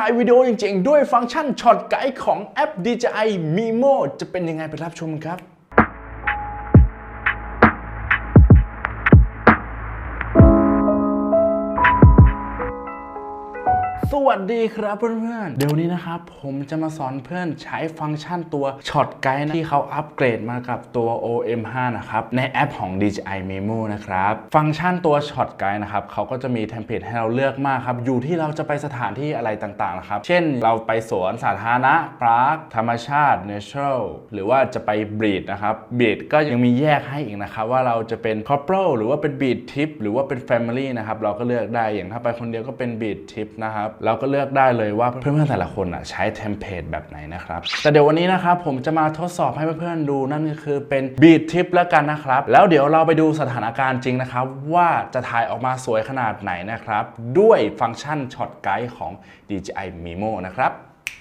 ถ่ายวิดีโอจริงๆ ด้วยฟังก์ชันช็อตไกด์ของแอป DJI Mimo จะเป็นยังไงไปรับชมครับ วัสดีครับเพื่อนๆ เดี๋ยวนี้นะครับ ผมจะมาสอนเพื่อนใช้ฟังก์ชันตัวช็อตไกด์ที่เขาอัปเกรดมากับตัว OM5 นะครับ ในแอปของ DJI Memo นะครับ ฟังก์ชันตัวช็อตไกด์นะครับเขาก็จะมีเทมเพลตให้เราเลือกมากครับ อยู่ที่เราจะไปสถานที่อะไรต่างๆนะครับ เช่นเราไปสวนสาธารณะพาร์คธรรมชาติ natural หรือว่าจะไปบีดนะครับบีดก็ยังมีแยกให้อีกนะครับ ว่าเราจะเป็น corporal หรือว่าเป็นบีดทิปหรือว่าเป็น family นะครับเราก็เลือกได้อย่างถ้าไปคนเดียวก็เป็นบีดทิปนะครับเราก็เลือกได้เลยว่าเพื่อนๆแต่ละคนอะใช้เทมเพลตแบบไหนนะครับแต่เดี๋ยววันนี้นะครับผมจะมาทดสอบให้เพื่อนๆดูนั่นก็คือเป็นบีททิปแล้วกันนะครับ แล้วเดี๋ยวเราไปดูสถานการณ์จริงนะครับ ว่าจะถ่ายออกมาสวยขนาดไหนนะครับ ด้วยฟังก์ชันช็อตไกด์ของ DJI Mimo นะครับ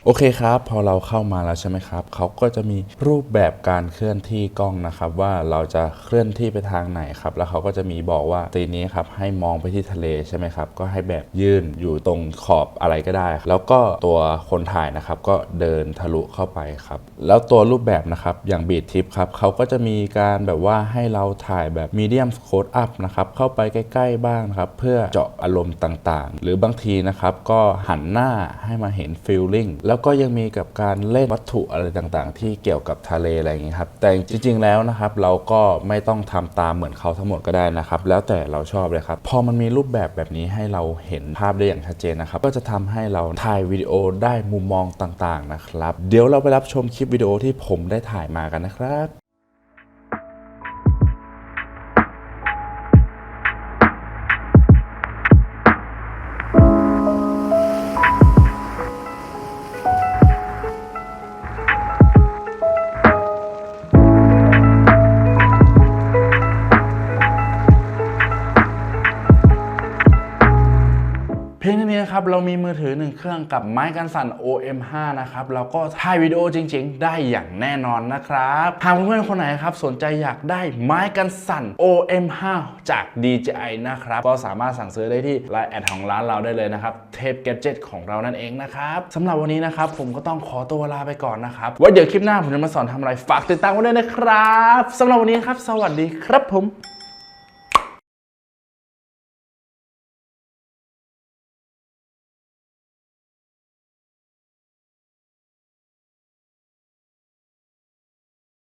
โอเคครับ พอเราเข้ามาแล้วใช่ไหมครับเขาก็จะมีรูปแบบการเคลื่อนที่กล้องนะครับ ว่าเราจะเคลื่อนที่ไปทางไหนครับ แล้วเขาก็จะมีบอกว่าตีนี้ครับให้มองไปที่ทะเลใช่ไหมครับ ก็ให้แบบยื่นอยู่ตรงขอบอะไรก็ได้ แล้วก็ตัวคนถ่ายนะครับ ก็เดินทะลุเข้าไปครับ แล้วตัวรูปแบบนะครับอย่างบีดทิปครับเขาก็จะมีการแบบว่าให้เราถ่ายแบบมีเดียมโคดอัพนะครับเข้าไปใกล้ ๆ บ้างครับเพื่อเจาะอารมณ์ต่างๆ หรือบางทีนะครับก็หันหน้าให้มาเห็นฟีลลิ่งแล้วก็ยังมีกับการเล่นวัตถุอะไรต่างๆ ที่เกี่ยวกับทะเลอะไรอย่างนี้ครับ แต่จริงๆแล้วนะครับ เราก็ไม่ต้องทำตามเหมือนเขาทั้งหมดก็ได้นะครับ แล้วแต่เราชอบเลยครับ พอมันมีรูปแบบแบบนี้ให้เราเห็นภาพได้อย่างชัดเจนนะครับ ก็จะทำให้เราถ่ายวิดีโอได้มุมมองต่างๆนะครับ เดี๋ยวเราไปรับชมคลิปวิดีโอที่ผมได้ถ่ายมากันนะครับ นี้นะครับเรามีมือถือหนึ่งเครื่องกับไม้กันสั่น OM5 นะครับเราก็ถ่ายวิดีโอจริง ๆ ได้อย่างแน่นอนนะครับหากเพื่อนๆคนไหนครับสนใจอยากได้ไม้กันสั่น OM5 จาก DJI นะครับก็สามารถสั่งซื้อได้ที่ไลน์แอดของร้านเราได้เลยนะครับเทป g a d g e t ของเรานั่นเองนะครับสำหรับวันนี้นะครับผมก็ต้องขอตัวลาไปก่อนนะครับไว่าเดี๋ยวคลิปหน้าผมจะมาสอนทำอะไรฝากติดตามไว้ด้วยนะครับสำหรับวันนี้ครับ สวัสดีครับผม